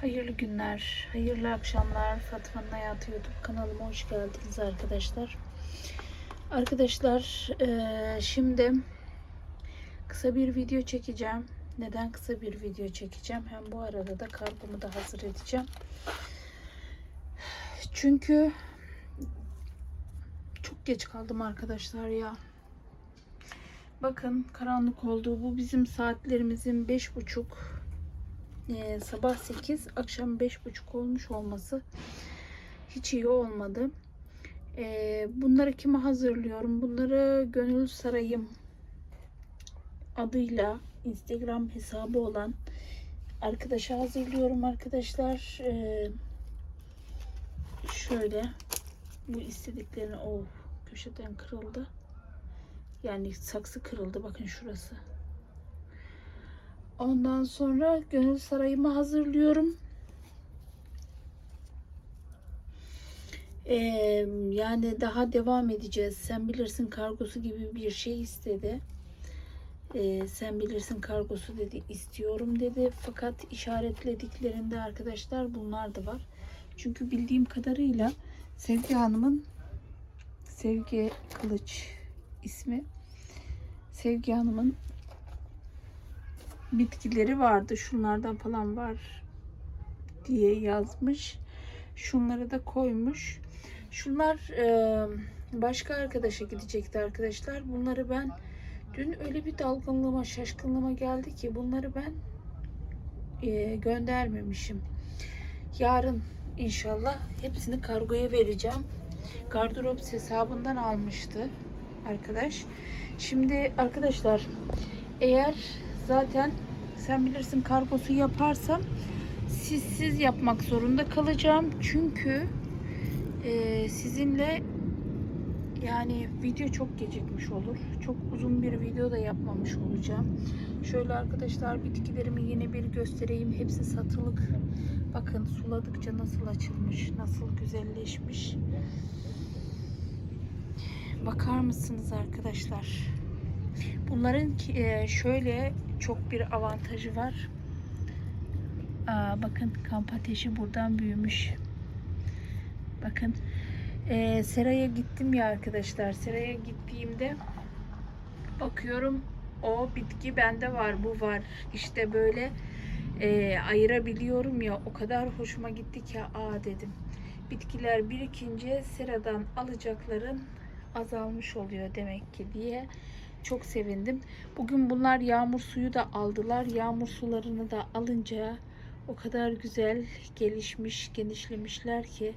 Hayırlı günler, hayırlı akşamlar. Fatma'nın Hayatı YouTube kanalıma hoş geldiniz arkadaşlar. Arkadaşlar eee, şimdi kısa bir video çekeceğim. Neden kısa bir video çekeceğim? Hem bu arada da kargomu da hazır edeceğim. Çünkü çok geç kaldım arkadaşlar ya. Bakın karanlık oldu. Bu bizim saatlerimizin beş buçuk ee, sabah 8 akşam 5.30 olmuş olması hiç iyi olmadı. Ee, bunları kime hazırlıyorum? Bunları Gönül Sarayım adıyla Instagram hesabı olan arkadaşa hazırlıyorum arkadaşlar. Ee, şöyle bu istediklerini o köşeden kırıldı. Yani saksı kırıldı bakın şurası. Ondan sonra gönül sarayımı hazırlıyorum. Ee, yani daha devam edeceğiz. Sen bilirsin kargosu gibi bir şey istedi. Ee, sen bilirsin kargosu dedi istiyorum dedi. Fakat işaretlediklerinde arkadaşlar bunlar da var. Çünkü bildiğim kadarıyla Sevgi Hanım'ın Sevgi Kılıç ismi Sevgi Hanım'ın bitkileri vardı. Şunlardan falan var diye yazmış. Şunları da koymuş. Şunlar e, başka arkadaşa gidecekti arkadaşlar. Bunları ben dün öyle bir dalgınlığıma, şaşkınlığıma geldi ki bunları ben e, göndermemişim. Yarın inşallah hepsini kargoya vereceğim. Gardırops hesabından almıştı arkadaş. Şimdi arkadaşlar eğer zaten sen bilirsin kargosu yaparsam sizsiz yapmak zorunda kalacağım. Çünkü e, sizinle yani video çok gecikmiş olur. Çok uzun bir video da yapmamış olacağım. Şöyle arkadaşlar bitkilerimi yine bir göstereyim. Hepsi satılık. Bakın suladıkça nasıl açılmış, nasıl güzelleşmiş. Bakar mısınız arkadaşlar? Bunların e, şöyle çok bir avantajı var. Aa, bakın kamp ateşi buradan büyümüş. Bakın e, seraya gittim ya arkadaşlar. Seraya gittiğimde bakıyorum o bitki bende var, bu var. İşte böyle e, ayırabiliyorum ya. O kadar hoşuma gitti ki aa dedim. Bitkiler birikince seradan alacakların azalmış oluyor demek ki diye çok sevindim. Bugün bunlar yağmur suyu da aldılar. Yağmur sularını da alınca o kadar güzel gelişmiş, genişlemişler ki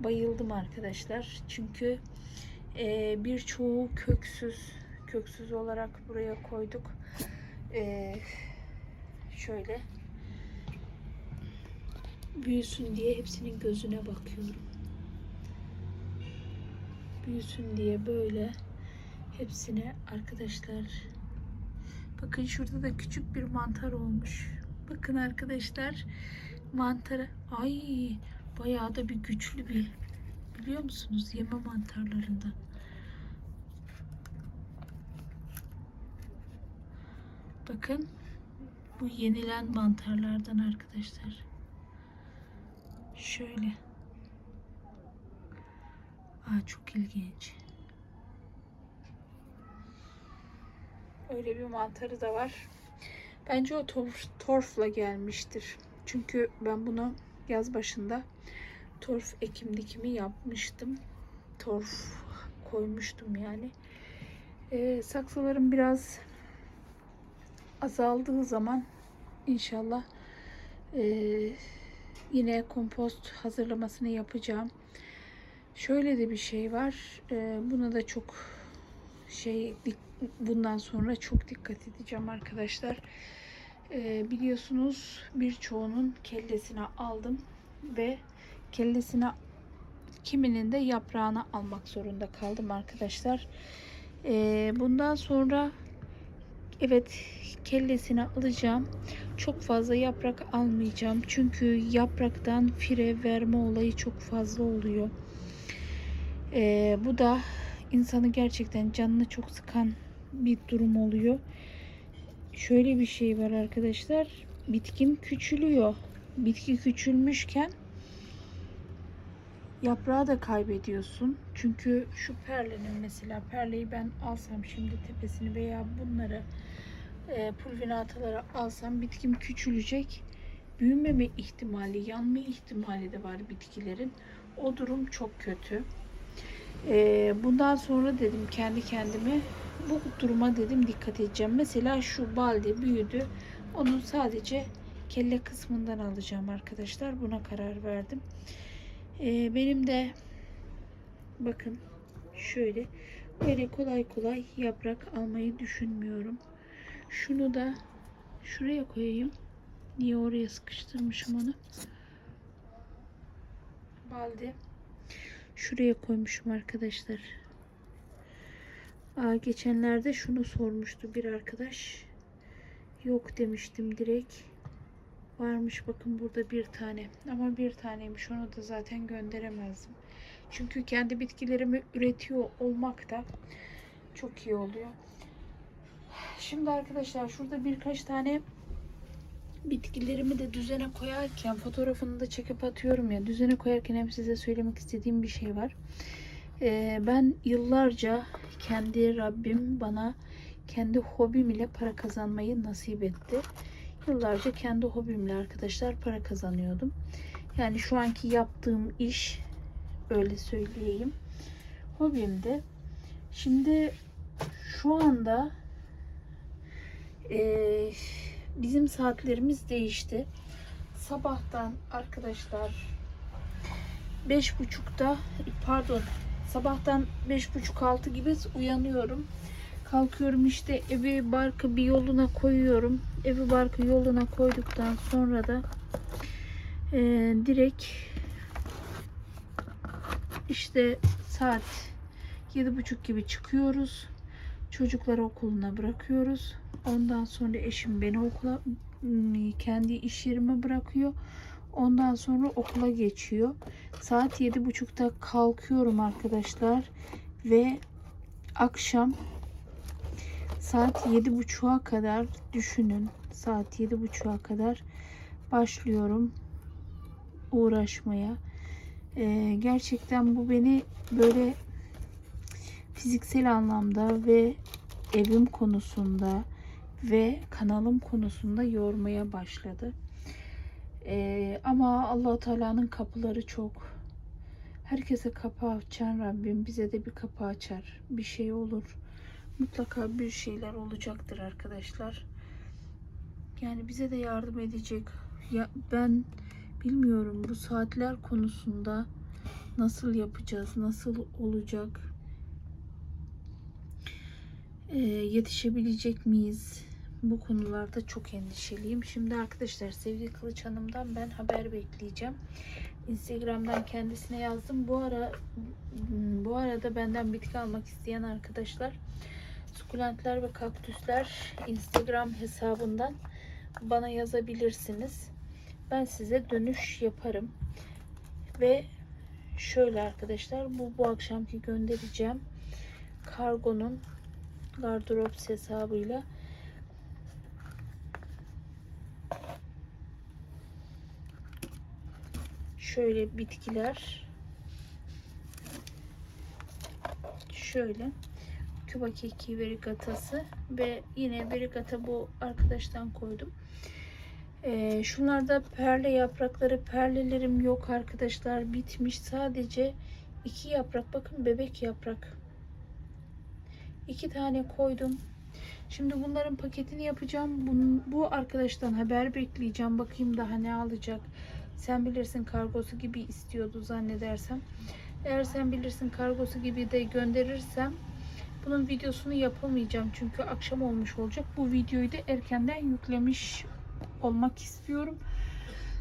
bayıldım arkadaşlar. Çünkü e, birçoğu köksüz, köksüz olarak buraya koyduk. E, şöyle büyüsün diye hepsinin gözüne bakıyorum. Büyüsün diye böyle hepsine arkadaşlar. Bakın şurada da küçük bir mantar olmuş. Bakın arkadaşlar mantarı ay bayağı da bir güçlü bir biliyor musunuz? Yeme mantarlarında bakın bu yenilen mantarlardan arkadaşlar. Şöyle. Aa, çok ilginç Öyle bir mantarı da var. Bence o torf, torfla gelmiştir. Çünkü ben bunu yaz başında torf ekim dikimi yapmıştım. Torf koymuştum yani. Ee, saksılarım biraz azaldığı zaman inşallah ee, yine kompost hazırlamasını yapacağım. Şöyle de bir şey var. Ee, buna da çok şey bundan sonra çok dikkat edeceğim arkadaşlar. Ee, biliyorsunuz birçoğunun kellesine aldım ve kellesine kiminin de yaprağını almak zorunda kaldım arkadaşlar. Ee, bundan sonra evet kellesini alacağım. Çok fazla yaprak almayacağım. Çünkü yapraktan fire verme olayı çok fazla oluyor. Ee, bu da insanı gerçekten canını çok sıkan bir durum oluyor. Şöyle bir şey var arkadaşlar. Bitkim küçülüyor. bitki küçülmüşken yaprağı da kaybediyorsun. Çünkü şu perlenin mesela perleyi ben alsam şimdi tepesini veya bunları e, pulvinataları alsam bitkim küçülecek. Büyümeme ihtimali, yanma ihtimali de var bitkilerin. O durum çok kötü. E, bundan sonra dedim kendi kendime bu duruma dedim dikkat edeceğim. Mesela şu balde büyüdü. Onun sadece kelle kısmından alacağım arkadaşlar. Buna karar verdim. Ee, benim de bakın şöyle böyle kolay kolay yaprak almayı düşünmüyorum. Şunu da şuraya koyayım. Niye oraya sıkıştırmışım onu? Balde. Şuraya koymuşum arkadaşlar. Aa, geçenlerde şunu sormuştu bir arkadaş. Yok demiştim direkt. Varmış bakın burada bir tane. Ama bir taneymiş. Onu da zaten gönderemezdim. Çünkü kendi bitkilerimi üretiyor olmak da çok iyi oluyor. Şimdi arkadaşlar şurada birkaç tane bitkilerimi de düzene koyarken fotoğrafını da çekip atıyorum ya. Düzene koyarken hem size söylemek istediğim bir şey var. Ee, ben yıllarca kendi Rabbim bana kendi hobim ile para kazanmayı nasip etti. Yıllarca kendi hobimle arkadaşlar para kazanıyordum. Yani şu anki yaptığım iş öyle söyleyeyim. Hobimdi. Şimdi şu anda eee, bizim saatlerimiz değişti. Sabahtan arkadaşlar beş buçukta pardon sabahtan beş buçuk altı gibi uyanıyorum. Kalkıyorum işte evi barkı bir yoluna koyuyorum. Evi barkı yoluna koyduktan sonra da e, direkt işte saat yedi buçuk gibi çıkıyoruz. Çocukları okuluna bırakıyoruz. Ondan sonra eşim beni okula ım, kendi iş yerime bırakıyor. Ondan sonra okula geçiyor. Saat yedi buçukta kalkıyorum arkadaşlar ve akşam saat yedi buçuğa kadar düşünün. Saat yedi buçuğa kadar başlıyorum uğraşmaya. Ee, gerçekten bu beni böyle fiziksel anlamda ve evim konusunda ve kanalım konusunda yormaya başladı. Ee, ama allah Teala'nın kapıları çok. Herkese kapı açan Rabbim bize de bir kapı açar. Bir şey olur. Mutlaka bir şeyler olacaktır arkadaşlar. Yani bize de yardım edecek. Ya ben bilmiyorum bu saatler konusunda nasıl yapacağız, nasıl olacak, Ee, yetişebilecek miyiz? Bu konularda çok endişeliyim. Şimdi arkadaşlar sevgili Kılıç Hanım'dan ben haber bekleyeceğim. Instagram'dan kendisine yazdım. Bu ara bu arada benden bitki almak isteyen arkadaşlar sukulentler ve kaktüsler Instagram hesabından bana yazabilirsiniz. Ben size dönüş yaparım. Ve şöyle arkadaşlar bu bu akşamki göndereceğim kargonun gardırop hesabıyla şöyle bitkiler. Şöyle. Küba keki verigatası ve yine verigata bu arkadaştan koydum. Ee, şunlarda perle yaprakları perlelerim yok arkadaşlar bitmiş. Sadece iki yaprak bakın bebek yaprak. İki tane koydum. Şimdi bunların paketini yapacağım. Bun- bu arkadaştan haber bekleyeceğim. Bakayım daha ne alacak sen bilirsin kargosu gibi istiyordu zannedersem eğer sen bilirsin kargosu gibi de gönderirsem bunun videosunu yapamayacağım çünkü akşam olmuş olacak bu videoyu da erkenden yüklemiş olmak istiyorum.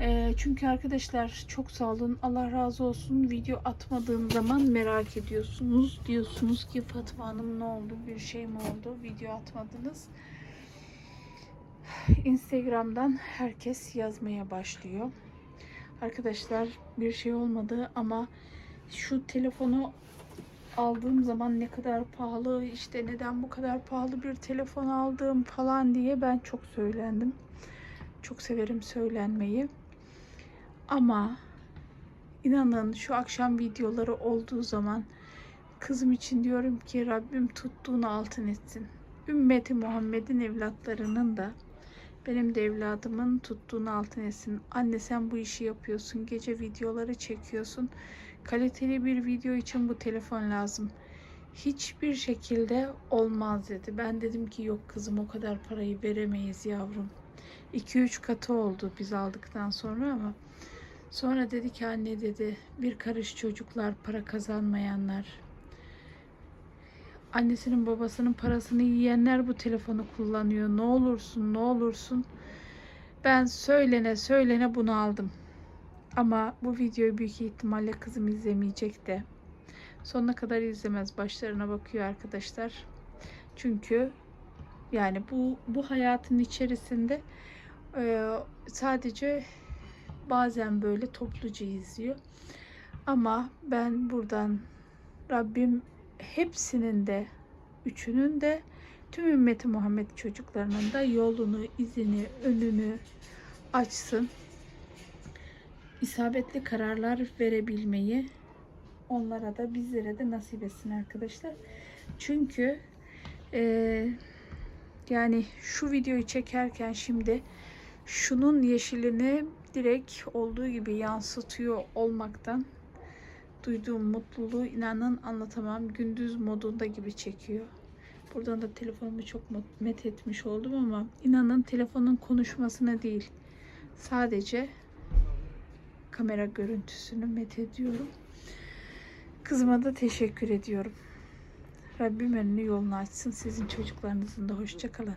Ee, çünkü arkadaşlar çok sağ olun. Allah razı olsun. Video atmadığım zaman merak ediyorsunuz. Diyorsunuz ki Fatma Hanım ne oldu? Bir şey mi oldu? Video atmadınız. Instagram'dan herkes yazmaya başlıyor. Arkadaşlar bir şey olmadı ama şu telefonu aldığım zaman ne kadar pahalı işte neden bu kadar pahalı bir telefon aldım falan diye ben çok söylendim. Çok severim söylenmeyi. Ama inanın şu akşam videoları olduğu zaman kızım için diyorum ki Rabbim tuttuğunu altın etsin. Ümmeti Muhammed'in evlatlarının da benim de evladımın tuttuğunu altın etsin. Anne sen bu işi yapıyorsun. Gece videoları çekiyorsun. Kaliteli bir video için bu telefon lazım. Hiçbir şekilde olmaz dedi. Ben dedim ki yok kızım o kadar parayı veremeyiz yavrum. 2-3 katı oldu biz aldıktan sonra ama sonra dedi ki anne dedi bir karış çocuklar para kazanmayanlar annesinin babasının parasını yiyenler bu telefonu kullanıyor. Ne olursun ne olursun. Ben söylene söylene bunu aldım. Ama bu videoyu büyük ihtimalle kızım izlemeyecek de. Sonuna kadar izlemez. Başlarına bakıyor arkadaşlar. Çünkü yani bu bu hayatın içerisinde e, sadece bazen böyle topluca izliyor. Ama ben buradan Rabbim hepsinin de üçünün de tüm ümmeti Muhammed çocuklarının da yolunu, izini, önünü açsın. İsabetli kararlar verebilmeyi onlara da bizlere de nasip etsin arkadaşlar. Çünkü eee, yani şu videoyu çekerken şimdi şunun yeşilini direkt olduğu gibi yansıtıyor olmaktan duyduğum mutluluğu inanın anlatamam. Gündüz modunda gibi çekiyor. Buradan da telefonumu çok met etmiş oldum ama inanın telefonun konuşmasına değil. Sadece kamera görüntüsünü met ediyorum. Kızıma da teşekkür ediyorum. Rabbim önünü yolunu açsın. Sizin çocuklarınızın da hoşça kalın.